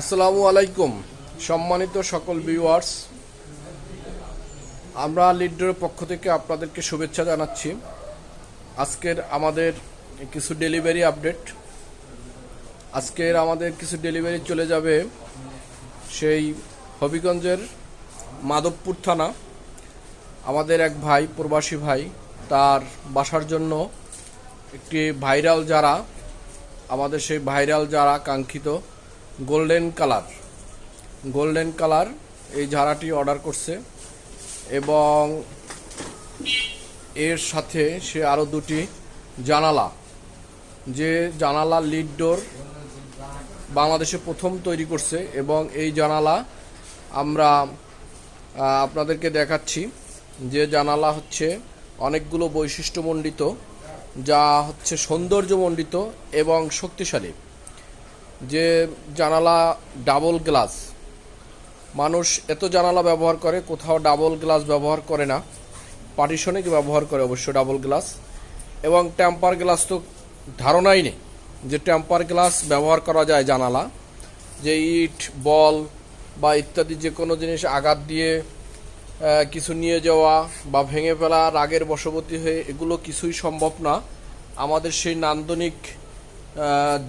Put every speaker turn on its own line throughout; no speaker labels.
আসসালামু আলাইকুম, সম্মানিত সকল ভিউয়ার্স আমরা লিডারের পক্ষ থেকে আপনাদেরকে শুভেচ্ছা জানাচ্ছি। আজকের আমাদের কিছু ডেলিভারি আপডেট আজকের আমাদের কিছু ডেলিভারি চলে যাবে সেই হবিগঞ্জের মাধবপুর থানা। আমাদের এক ভাই, প্রবাসী ভাই, তার বাসার জন্য একটি ভাইরাল যারা আমাদের সেই ভাইরাল যারা কাঙ্ক্ষিত। Golden colour. গোল্ডেন কালার এই ঝাড়াটি অর্ডার করছে এবং এর সাথে সে আরও দুটি জানালা। যে জানালা লিড ডোর বাংলাদেশে প্রথম তৈরি করছে এবং এই জানালা আমরা আপনাদেরকে দেখাচ্ছি যে জানালা হচ্ছে অনেকগুলো বৈশিষ্ট্যমণ্ডিত, যা হচ্ছে সৌন্দর্যমণ্ডিত এবং শক্তিশালী। যে জানালা ডাবল গ্লাস মানুষ এত জানালা ব্যবহার করে, কোথাও ডাবল গ্লাস ব্যবহার করে না। পার্টিশনিক ব্যবহার করে অবশ্য ডাবল গ্লাস এবং ট্যাম্পার গ্লাস তো ধারণাই নেই যে ট্যাম্পার গ্লাস ব্যবহার করা যায় জানালা। যে ইট, বল বা ইত্যাদি যে কোনো জিনিস আঘাত দিয়ে কিছু নিয়ে যাওয়া বা ভেঙে ফেলা, রাগের বশবর্তী হয়ে এগুলো কিছুই সম্ভব না। আমাদের সেই নান্দনিক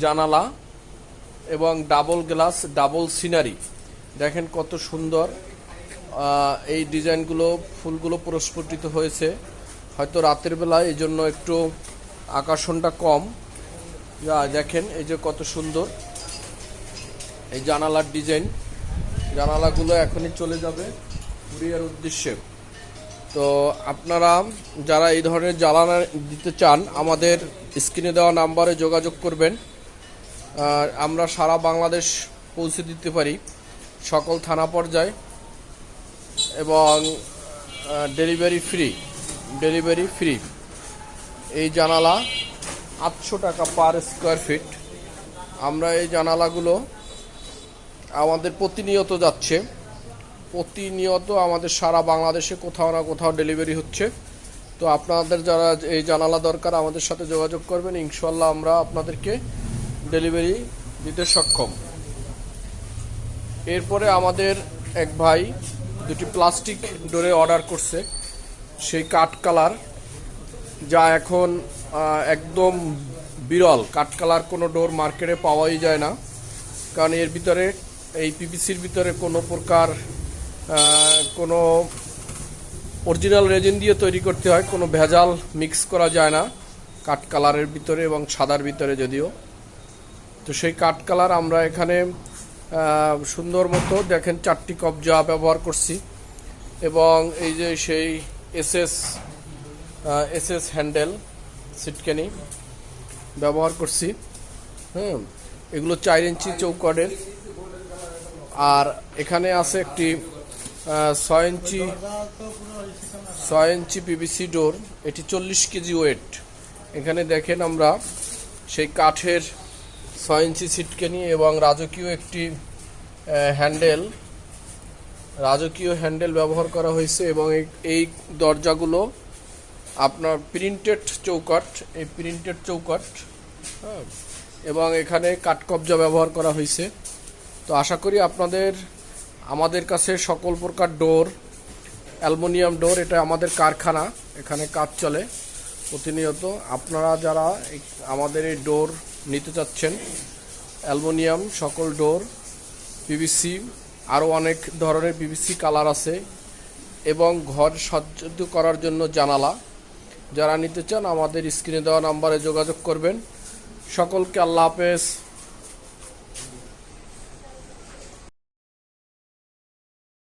জানালা এবং ডাবল গ্লাস, ডাবল সিনারি। দেখেন কত সুন্দর এই ডিজাইনগুলো, ফুলগুলো প্রস্ফুটিত হয়েছে। হয়তো রাতের বেলায় এই জন্য একটু আকর্ষণটা কম। যা, দেখেন এই যে কত সুন্দর, এই জানালার ডিজাইন। জানালাগুলো এখনই চলে যাবে কুরিয়ার উদ্দেশ্যে। তো আপনারা যারা এই ধরনের জ্বালানা দিতে চান, আমাদের স্ক্রিনে দেওয়া নাম্বারে যোগাযোগ করবেন। আমরা সারা বাংলাদেশ পৌঁছে দিতে পারি সকল থানা পর্যায়ে এবং ডেলিভারি ফ্রি ডেলিভারি ফ্রি এই জানালা আটশো টাকা পার স্কোয়ার ফিট আমরা এই জানালাগুলো আমাদের প্রতিনিয়ত যাচ্ছে। প্রতিনিয়ত আমাদের সারা বাংলাদেশে কোথাও না কোথাও ডেলিভারি হচ্ছে। তো আপনাদের যারা এই জানালা দরকার, আমাদের সাথে যোগাযোগ করবেন। ইনশাল্লাহ আমরা আপনাদেরকে ডেলিভারি দিতে সক্ষম। এরপরে আমাদের এক ভাই দুটি প্লাস্টিক ডোরে অর্ডার করছে, সেই কাঠ কালার, যা এখন একদম বিরল। কাঠ কালার কোনো ডোর মার্কেটে পাওয়াই যায় না, কারণ এর ভিতরে, এই পিপিসির ভিতরে কোনো প্রকার কোনো অরিজিনাল রেজিন দিয়ে তৈরি করতে হয়, কোনো ভেজাল মিক্স করা যায় না, কাঠ কালারের ভিতরে এবং সাদার ভিতরে যদিও। তো সেই কাঠ কালার আমরা এখানে সুন্দর মতো দেখেন চারটি কবজা ব্যবহার করছি। এবং এই যে সেই এসএস এসএস হ্যান্ডেল সিটকেনি ব্যবহার করছি। হুম, এগুলো চার ইঞ্চি চৌকটের আর এখানে আছে একটি ছয় ইঞ্চি ছয় ইঞ্চি পিভিসি ডোর, এটি চল্লিশ কেজি ওয়েট। এখানে দেখেন আমরা সেই কাঠের ছয় ইঞ্চি সিটকেনি এবং রাজকীয় একটি হ্যান্ডেল, রাজকীয় হ্যান্ডেল ব্যবহার করা হয়েছে এবং এই- দরজাগুলো আপনার প্রিন্টেড চৌকাট এই প্রিন্টেড চৌকাট হ্যাঁ এবং এখানে কাঠকবজা ব্যবহার করা হয়েছে। তো আশা করি আপনাদের, আমাদের কাছে সকল প্রকার ডোর, অ্যালুমিনিয়াম ডোর, এটা আমাদের কারখানা, এখানে কাজ চলে প্রতিনিয়ত। আপনারা যারা আমাদের এই ডোর নিতে চাচ্ছেন। অ্যালমোনিয়াম, সকল ডোর পিভিসি আরও অনেক ধরনের পিভিসি কালার আছে এবং ঘর সজ্জিত করার জন্য জানালা। যারা নিতে চান, আমাদের স্ক্রিনে দেওয়া নাম্বারে যোগাযোগ করবেন। সকলকে আল্লাহ হাফেজ।